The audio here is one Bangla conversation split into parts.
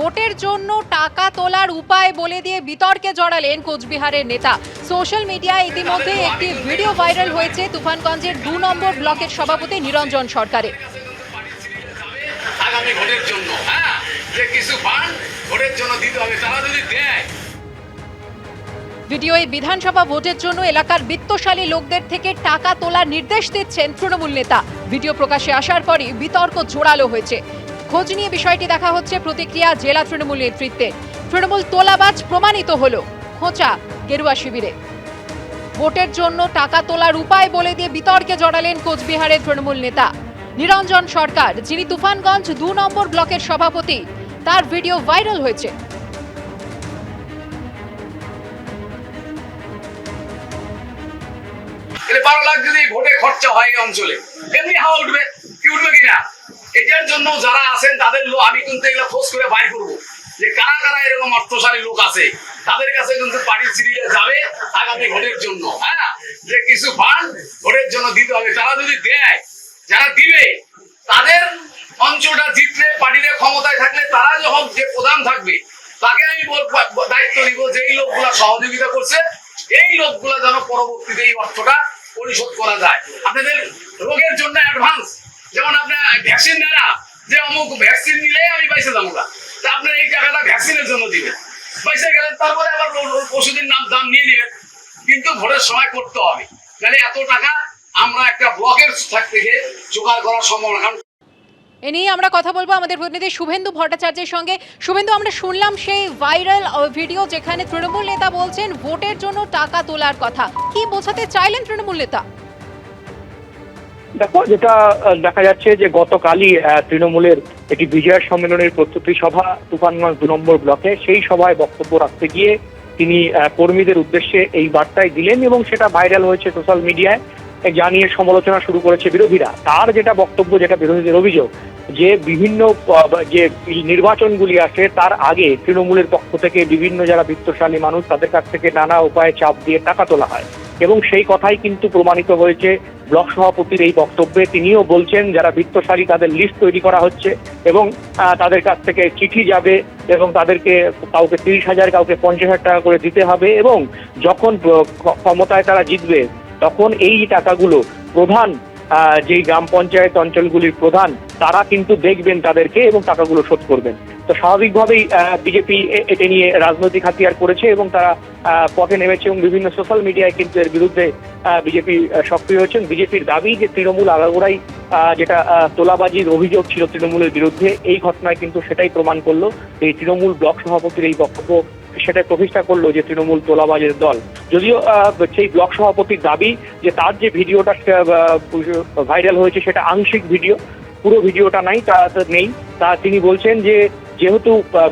ভোটের জন্য টাকা তোলার উপায় বলে দিয়ে বিতর্কে জড়ালেন কোচবিহারের নেতা। সোশ্যাল মিডিয়ায় ইতিমধ্যে একটি ভিডিও ভাইরাল হয়েছে তুফানগঞ্জের দু নম্বর ব্লকের সভাপতি নিরঞ্জন সরকারের। আগামী ভোটের জন্য হ্যাঁ যে কিছু ফান্ড ভোটের জন্য দিতে হবে তারা যদি দেয়। ভিডিওয়ে বিধানসভা ভোটের জন্য এলাকার বিত্তশালী লোকদের থেকে টাকা তোলার নির্দেশ দিচ্ছেন তৃণমূল নেতা। ভিডিও প্রকাশে আসার পরই বিতর্ক জোরালো হয়েছে। খোঁজ নিয়ে বিষয়টি দেখা হচ্ছে প্রতিক্রিয়া জেলা তৃণমূল নেতৃত্বে। তৃণমূল তোলাবাজ প্রমাণিত হল খোঁচা গেরুয়া শিবিরে। ভোটের জন্য টাকা তোলার উপায় বলে দিয়ে বিতর্কে জড়ালেন কোচবিহারের তৃণমূল নেতা। নিরঞ্জন সরকার, যিনি তুফানগঞ্জ দু নম্বর ব্লকের সভাপতি, তার ভিডিও ভাইরাল হয়েছে। বারো লাখ যদি ভোটে খরচা হয় অঞ্চলে। এমনি হাওয়া উঠবে, কি উঠবে কিনা এটার জন্য যারা আছেন, তাদের লোক আমি কিন্তু এগুলো খোঁজ করে বাইর করব। যে কারা কারা এরকম অর্থশালী লোক আছে, তাদের কাছে কিন্তু পার্টির সিরিজে যাবে আগামী ভোটের জন্য হ্যাঁ? যে কিছু ফান্ড ভোটের জন্য দিতে হবে। তারা যদি দেয়, যারা দিবে, তাদের অঞ্চলটা জিতলে, পার্টিতে ক্ষমতায় থাকলে তারা যখন যে প্রধান থাকবে, তাকে আমি দায়িত্ব নিব যে এই লোকগুলা সহযোগিতা করছে, এই লোকগুলা যেন পরবর্তীতে এই অর্থটা পরিশোধ করা যায়। আপনাদের রোগের জন্য অ্যাডভান্স যেমন আপনার ভ্যাকসিন নেয় যে অমুক ভ্যাকসিন নিলে আমি পাইছে যাব না। তা আপনার এই টাকাটা ভ্যাকসিনের জন্য দিবেন। পয়সা গেলেন তারপরে আবার ওষুধের নাম দাম নিয়ে নেবেন। কিন্তু ভোটের সময় করতে হবে। তাহলে এত টাকা আমরা একটা ব্লকের থাক থেকে জোগাড় করা সম্ভব কারণ এ নিয়ে আমরা কথা বলব আমাদের প্রতিনিধি শুভেন্দু ভট্টাচার্যের সঙ্গে। শুভেন্দু, আমরা শুনলাম সেই ভাইরাল ভিডিও যেখানে তৃণমূল নেতা বলছেন, ভোটের জন্য টাকা তোলার কথা। কি বোঝাতে চাইলেন তৃণমূল নেতা? দেখো, যেটা দেখা যাচ্ছে যে গতকালই তৃণমূলের একটি বিজয় সম্মেলনের প্রস্তুতি সভা তুফানগঞ্জ দু নম্বর ব্লকে, সেই সভায় বক্তব্য রাখতে গিয়ে তিনি কর্মীদের উদ্দেশ্যে এই বার্তায় দিলেন এবং সেটা ভাইরাল হয়েছে সোশ্যাল মিডিয়ায়। যা নিয়ে সমালোচনা শুরু করেছে বিরোধীরা। তার যেটা বক্তব্য, যেটা বিরোধীদের অভিযোগ, যে বিভিন্ন যে নির্বাচনগুলি আসে তার আগে তৃণমূলের পক্ষ থেকে বিভিন্ন যারা বিত্তশালী মানুষ, তাদের কাছ থেকে নানা উপায়ে চাপ দিয়ে টাকা তোলা হয়। এবং সেই কথাই কিন্তু প্রমাণিত হয়েছে ব্লক সভাপতির এই বক্তব্যে তিনিও বলছেন, যারা বিত্তশালী তাদের লিস্ট তৈরি করা হচ্ছে এবং তাদের কাছ থেকে চিঠি যাবে এবং তাদেরকে কাউকে তিরিশ হাজার, কাউকে পঞ্চাশ হাজার টাকা করে দিতে হবে এবং যখন ক্ষমতায় তারা জিতবে, তখন এই টাকাগুলো প্রধান যেই গ্রাম পঞ্চায়েত অঞ্চলগুলির প্রধান, তারা কিন্তু দেখবেন তাদেরকে এবং টাকাগুলো শোধ করবেন। তো স্বাভাবিকভাবেই বিজেপি এটা নিয়ে রাজনৈতিক হাতিয়ার করেছে এবং তারা পথে নেমেছে এবং বিভিন্ন সোশ্যাল মিডিয়ায় কিন্তু এর বিরুদ্ধে বিজেপি সক্রিয় হয়েছেন। বিজেপির দাবি যে তৃণমূল আগাগোড়াই যেটা তোলাবাজির অভিযোগ ছিল তৃণমূলের বিরুদ্ধে, এই ঘটনায় কিন্তু সেটাই প্রমাণ করল। এই তৃণমূল ব্লক সভাপতির এই বক্তব্য সেটা প্রতিষ্ঠা করল যে তৃণমূল তোলাবাজের দল। যদিও সেই ব্লক সভাপতির দাবি যে তার যে ভিডিওটা ভাইরাল হয়েছে সেটা আংশিক ভিডিও, পুরো ভিডিওটা নাই তা নেই। তা তিনি বলছেন যে যেহেতু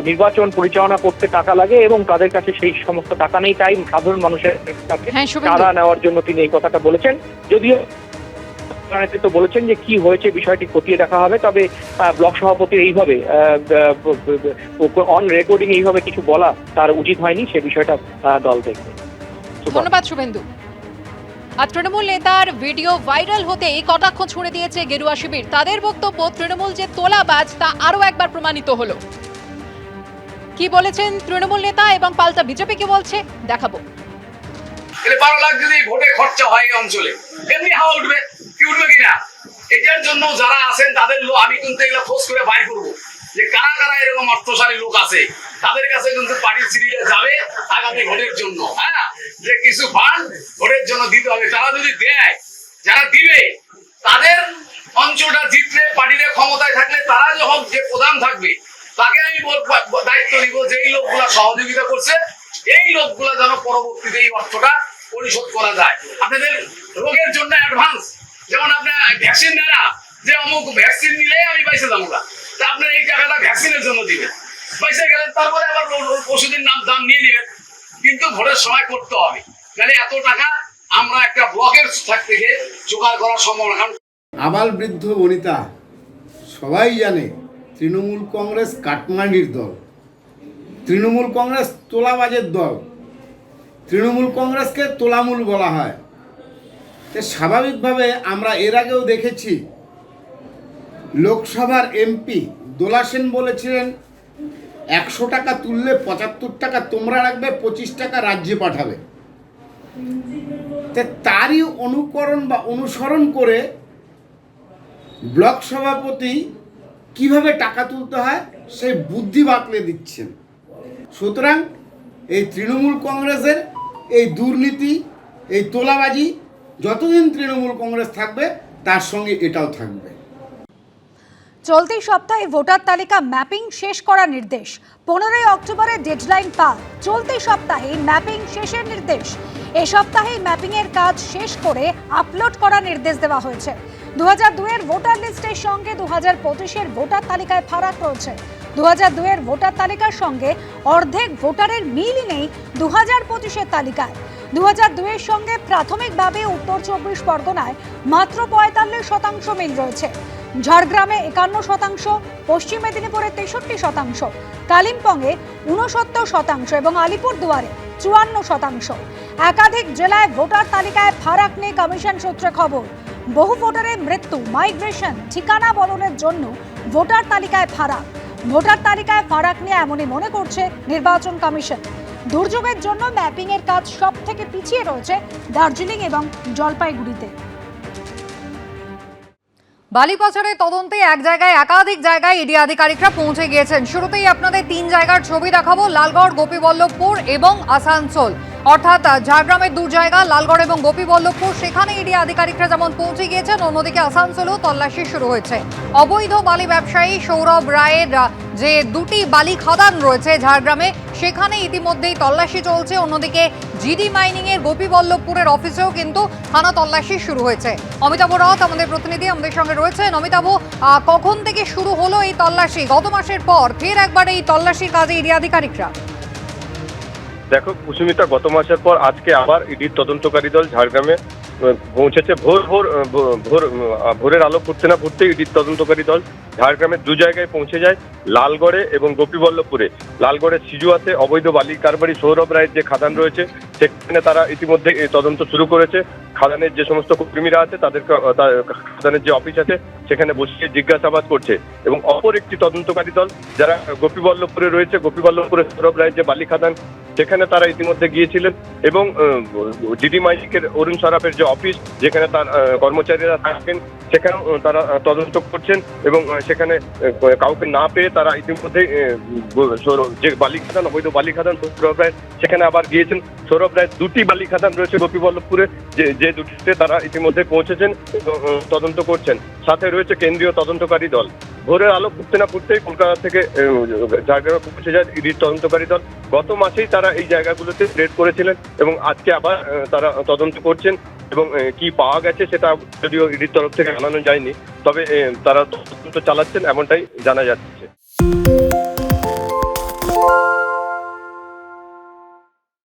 নির্বাচন পরিচালনা করতে টাকা লাগে এবং তাদের কাছে সেই সমস্ত টাকা নেই তাই সাধারণ মানুষের কাছে হ্যাঁ, নেওয়ার জন্য তিনি এই কথাটা বলেছেন। যদিও নেতৃত্ব বলেছেন যে কি হয়েছে বিষয়টি খতিয়ে দেখা হবে তবে ব্লক সভাপতি এইভাবে অন রেকর্ডিং এইভাবে কিছু বলা তার উচিত হয়নি সে বিষয়টা দল দেখবে। ধন্যবাদ শুভেন্দু। আর তৃণমূল নেতার ভিডিও ভাইরাল হতে এই কটাক্ষ ছুড়ে দিয়েছে গেরুয়া শিবির। তাদের বক্তব্য, তৃণমূল যে তোলাবাজ, তা আরও একবার প্রমাণিত হলো। কি বলেছেন তৃণমূল নেতা এবং পাল্টা বিজেপি কি বলছে, দেখাবো। বারো লাখ যদি ভোটে খরচা হয় এই অঞ্চলে এমনি হাওয়া উঠবে, কি উঠবে কিনা এটার জন্য যারা আছেন, তাদের আমি কিন্তু এগুলো খোঁজ করে বাইর করব। যে কারা কারা এরকম অর্থশালী লোক আছে, তাদের কাছে কিন্তু পার্টির সিরিজে যাবে আগামী ভোটের জন্য হ্যাঁ? যে কিছু ফান্ড ভোটের জন্য দিতে হবে, তারা যদি দেয়, যারা দিবে, তাদের অঞ্চলটা জিতলে, পার্টিতে ক্ষমতায় থাকলে তারা যখন যে প্রধান থাকবে, তাকে আমি দায়িত্ব নিব যে এই লোকগুলা সহযোগিতা করছে, এই লোকগুলা যেন পরবর্তীতে এই অর্থটা পরিশোধ করা যায়। আপনাদের রোগের জন্য অ্যাডভান্স যেমন আপনার ভ্যাকসিন নেয়, যে অমুক ভ্যাকসিন নিলে আমি পাইছে যাব না। তা আপনার এই টাকাটা ভ্যাকসিনের জন্য দিবেন। পয়সা গেলেন, তারপরে আবার ওষুধের নাম দাম নিয়ে নেবেন। কিন্তু ভোটের সময় করতে হবে। তাহলে এত টাকা আমরা একটা ব্লকের থাক থেকে জোগাড় করা সম্ভব কারণ আবাল বৃদ্ধ বনিতা, সবাই জানে তৃণমূল কংগ্রেস কাটমান্ডির দল। তৃণমূল কংগ্রেস তোলাবাজের দল। তৃণমূল কংগ্রেসকে তোলামূল বলা হয়। তো স্বাভাবিকভাবে আমরা এর আগেও দেখেছি লোকসভার এমপি দোলা সেন বলেছিলেন, একশো টাকা তুললে পঁচাত্তর টাকা তোমরা রাখবে, পঁচিশ টাকা রাজ্যে পাঠাবে। তারই অনুকরণ বা অনুসরণ করে ব্লক সভাপতি কীভাবে টাকা তুলতে হয়, সেই বুদ্ধি বাতলে দিচ্ছেন। সুতরাং এই তৃণমূল কংগ্রেসের এই দুর্নীতি, এই তোলাবাজি, যতদিন তৃণমূল কংগ্রেস থাকবে, তার সঙ্গে এটাও থাকবে। চলতি সপ্তাহে ভোটার তালিকা ম্যাপিং শেষ করার নির্দেশ। পনেরোই অক্টোবরে ডেডলাইন পার চলতি সপ্তাহে ম্যাপিং শেষের নির্দেশ। এ সপ্তাহে ম্যাপিং এর কাজ শেষ করে আপলোড করার নির্দেশ দেওয়া হয়েছে। দু হাজার দুয়ের ভোটার লিস্টের সঙ্গে দু হাজার পঁচিশের ভোটার তালিকায় ফারাক রয়েছে। দু হাজার দুয়ের ভোটার তালিকার সঙ্গে অর্ধেক ভোটারের মিলই নেই দু হাজার পঁচিশের তালিকায়। দু হাজার দুয়ের সঙ্গে প্রাথমিকভাবে উত্তর চব্বিশ পরগনায় মাত্র পঁয়তাল্লিশ শতাংশ মিল রয়েছে। ঝাড়গ্রামে একান্ন শতাংশ, পশ্চিম মেদিনীপুরে তেষট্টি শতাংশ, কালিম্পংয়ে উনসত্তর শতাংশ এবং আলিপুরদুয়ারে চুয়ান্ন শতাংশ। একাধিক জেলায় ভোটার তালিকায় ফারাক নেই কমিশন সূত্রে খবর, বহু ভোটারের মৃত্যু, মাইগ্রেশন, ঠিকানা বদলের জন্য ভোটার তালিকায় ফারাক। ভোটার তালিকায় ফারাক নিয়ে এমনই মনে করছে নির্বাচন কমিশন। দুর্যোগের জন্য ম্যাপিংয়ের কাজ সব থেকে পিছিয়ে রয়েছে দার্জিলিং এবং জলপাইগুড়িতে। বালিপাচারের তদন্তে এক জায়গায় একাধিক জায়গায় ইডি আধিকারিকরা পৌঁছে গিয়েছেন। শুরুতেই আপনাদের তিন জায়গার ছবি দেখাবো, লালগড়, গোপীবল্লভপুর এবং আসানসোল। অর্থাৎ ঝাড়গ্রামের দু জায়গা, লালগড় এবং গোপীবল্লভপুর, সেখানে ইডি আধিকারিকরা যেমন পৌঁছে গিয়েছেন, অন্যদিকে আসানসোলেও তল্লাশি শুরু হয়েছে। অবৈধ বালি ব্যবসায়ী সৌরভ রায়ের, যে দুটি বালি খাদান রয়েছে ঝাড়গ্রামে, সেখানে ইতিমধ্যেই তল্লাশি চলছে। অন্যদিকে জিডি মাইনিং এর গোপীবল্লভপুরের অফিসেও কিন্তু থানা তল্লাশি শুরু হয়েছে। অমিতাভ রথ আমাদের প্রতিনিধি, আমাদের সঙ্গে রয়েছেন। অমিতাভ কখন থেকে শুরু হলো এই তল্লাশি? গত মাসের পর, ফের একবার এই তল্লাশির কাজে ইডি আধিকারিকরা? দেখো, কুসুমিতা গত মাসের পর আজকে আবার ইডির তদন্তকারী দল ঝাড়গ্রামে পৌঁছেছে। ভোর ভোর ভোর ভোরের আলো ফুটতে না ফুটতে ইডির তদন্তকারী দল ঝাড়গ্রামের দু জায়গায় পৌঁছে যায়, লালগড়ে এবং গোপীবল্লভপুরে। লালগড়ের সিজুয়াতে অবৈধ বালি কারবারি সৌরভ রায়ের যে খাদান রয়েছে, সেখানে তারা ইতিমধ্যে তদন্ত শুরু করেছে। খাদানের যে সমস্ত কর্মীরা আছে তাদের খাদানের যে অফিস আছে, সেখানে বসিয়ে জিজ্ঞাসাবাদ করছে এবং অপর একটি তদন্তকারী দল, যারা গোপীবল্লভপুরে রয়েছে, গোপীবল্লভপুরে সৌরভ রায়ের যে বালি খাদান সেখানে তারা ইতিমধ্যে গিয়েছিলেন এবং ডিডি মাইকের অরুণ সরাফের যে অফিস, যেখানে তার কর্মচারীরা থাকেন, সেখানেও তারা তদন্ত করছেন এবং সেখানে কাউকে না পেয়ে তারা ইতিমধ্যে যে বালি খাদান অবৈধ বালি খাদান সৌরভ রায়, সেখানে আবার গিয়েছেন। সৌরভ রায় দুটি বালি খাদান রয়েছে গোপীবল্লভপুরে, যে যে দুটিতে তারা ইতিমধ্যে পৌঁছেছেন তদন্ত করছেন। সাথে রয়েছে কেন্দ্রীয় তদন্তকারী দল। ভোরের আলো ফুটতে না ফুটতেই কলকাতা থেকে ঝাড়গ্রামে পৌঁছে যায় ইডির তদন্তকারী দল। গত মাসেই তারা এই জায়গাগুলোতে রেড করেছিলেন এবং আজকে আবার তারা তদন্ত করছেন এবং কি পাওয়া গেছে সেটা যদিও ইডির তরফ থেকে জানানো যায়নি, তবে তারা তদন্ত চালাচ্ছেন এমনটাই জানা যাচ্ছে।